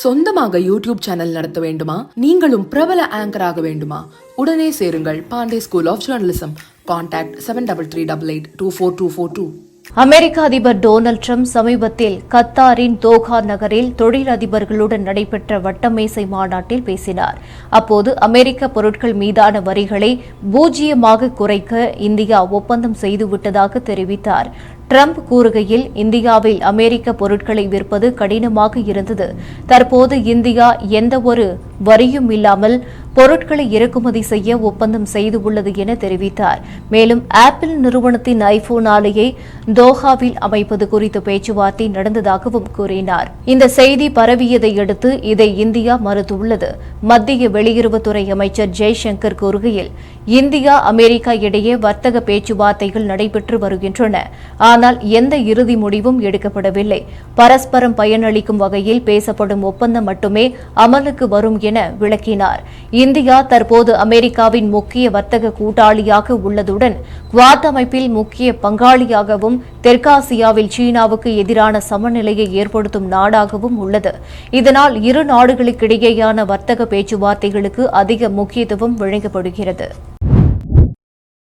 சொந்தமாக YouTube channel நடத்த வேண்டுமா? நீங்களும் பிரபல ஆங்கராக வேண்டுமா? உடனே சேருங்கள் Pandey school of journalism contact seven double three double eight two four two four two அமெரிக்க அதிபர் டொனால்ட் ட்ரம்ப் சமீபத்தில் கத்தாரின் தோகா நகரில் தொழிலதிபர்களுடன் நடைபெற்ற வட்டமேசை மாநாட்டில் பேசினார். அப்போது அமெரிக்க பொருட்கள் மீதான வரிகளை பூஜ்ஜியமாக குறைக்க இந்தியா ஒப்பந்தம் செய்துவிட்டதாக தெரிவித்தார். ட்ரம்ப் கூறுகையில் இந்தியாவில் அமெரிக்க பொருட்களை விற்பது கடினமாக இருந்தது. தற்போது இந்தியா எந்த ஒரு வரியும் இல்லாமல் பொருட்களை இறக்குமதி செய்ய ஒப்பந்தம் செய்துள்ளது என தெரிவித்தார். மேலும் ஆப்பிள் நிறுவனத்தின் ஐபோன் ஆலையை தோஹாவில் அமைப்பது குறித்த பேச்சுவார்த்தை நடந்ததாகவும் கூறினார். இந்த செய்தி பரவியதை அடுத்து இதை இந்தியா மறுத்துள்ளது. மத்திய வெளியுறவுத்துறை அமைச்சர் ஜெய்சங்கர் கூறுகையில் இந்தியா அமெரிக்கா இடையே வர்த்தக பேச்சுவார்த்தைகள் நடைபெற்று வருகின்றன. ஆனால் எந்த இறுதி முடிவும் எடுக்கப்படவில்லை. பரஸ்பரம் பயனளிக்கும் வகையில் பேசப்படும் ஒப்பந்தம் மட்டுமே அமலுக்கு வரும் என விளக்கினார். இந்தியா தற்போது அமெரிக்காவின் முக்கிய வர்த்தக கூட்டாளியாக உள்ளதுடன் குவாத் அமைப்பில் முக்கிய பங்காளியாகவும் தெற்காசியாவில் சீனாவுக்கு எதிரான சமநிலையை ஏற்படுத்தும் நாடாகவும் உள்ளது. இதனால் இரு நாடுகளுக்கிடையேயான வர்த்தக பேச்சுவார்த்தைகளுக்கு அதிக முக்கியத்துவம் வழங்கப்படுகிறது.